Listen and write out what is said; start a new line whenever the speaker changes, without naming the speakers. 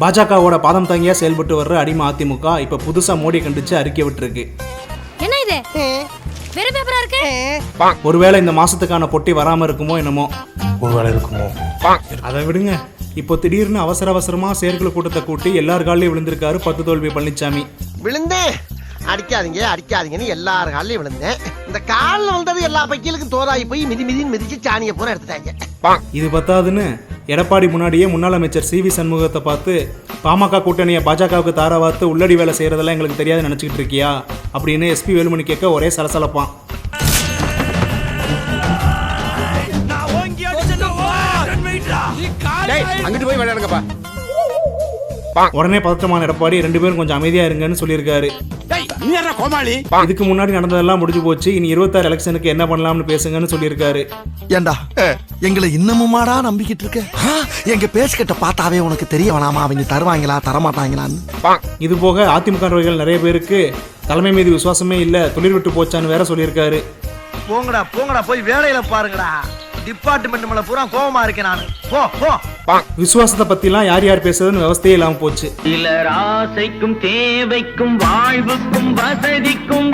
பாஜகவோட பாதம் தாங்கியா செயல்பட்டு வர்ற அடிமை அதிமுக இப்போ புதுசா மோடி கண்டிச்சு அறிக்கை விட்டுருக்கு.
என்ன இது? வேற பேப்பரா இருக்கு?
ஒருவேளை இந்த மாசத்துக்கான பொட்டி வராம இருக்குமோ என்னமோ.
ஒருவேளை இருக்குமோ?
அதை விடுங்க. இப்போ திடீர்னு அவசர அவசரமா செயற்குழு கூட்டத்தை கூட்டி எல்லார் காலையும் விழுந்திருக்காரு பத்து தோல்வி பழனிசாமி
விழுந்தேன் அடிக்காதீங்க அடிக்காதீங்கன்னு எல்லார் காலையும் விழுந்தேன். இந்த காலில் வந்தது எல்லா பைக்கிலுக்கும் தோதாகி போய் மிதி மிதின்னு மிதிச்சு சாணியை பூரா எடுத்துட்டாங்க.
இது பத்தாதுன்னு எடப்பாடி முன்னாடியே முன்னாள் அமைச்சர் சி வி சண்முகத்தை பார்த்து பாமக கூட்டணியை பாஜகவுக்கு தாராவாத்து உள்ளடி வேலை செய்யறதெல்லாம் எங்களுக்கு தெரியாது நினச்சிக்கிட்டு இருக்கியா? அப்படின்னு எஸ்பி வேலுமணி கேட்க ஒரே சலசலப்பான்.
அங்கிட்டு போய் விளையாடுங்கப்பா.
உடனே பதற்றமான எடப்பாடி ரெண்டு பேரும் கொஞ்சம் அமைதியா இருங்கன்னு சொல்லியிருக்காரு. இதுக்கு முன்னாடி நடந்ததெல்லாம் முடிஞ்சு போச்சு இனி இருபத்தாறு எலெக்ஷனுக்கு என்ன பண்ணலாம்னு பேசுங்கன்னு சொல்லியிருக்காரு.
ஏண்டா எங்களை இன்னமுமாடா நம்பிக்கிட்டு இருக்க? எங்க பேசிக்கிட்ட பார்த்தாவே உனக்கு தெரிய வேணாமா? அவங்க தருவாங்களா தரமாட்டாங்களான்னு.
இது போக அதிமுக நிர்வாகிகள் நிறைய பேருக்கு தலைமை மீது விசுவாசமே இல்லை தொழில் விட்டு போச்சான்னு வேற சொல்லியிருக்காரு.
போங்கடா போங்கடா போய் வேலையில பாருங்கடா. டிபார்ட்மெண்ட் மேல பூரா கோவமா இருக்கேன் நான். போ போ.
விசுவாசத்தை பத்திலாம் யார் யார் பேசுறதுன்னு விவஸ்தையே இல்லாம போச்சு.
சிலர் ஆசைக்கும் தேவைக்கும் வாழ்வுக்கும் வசதிக்கும்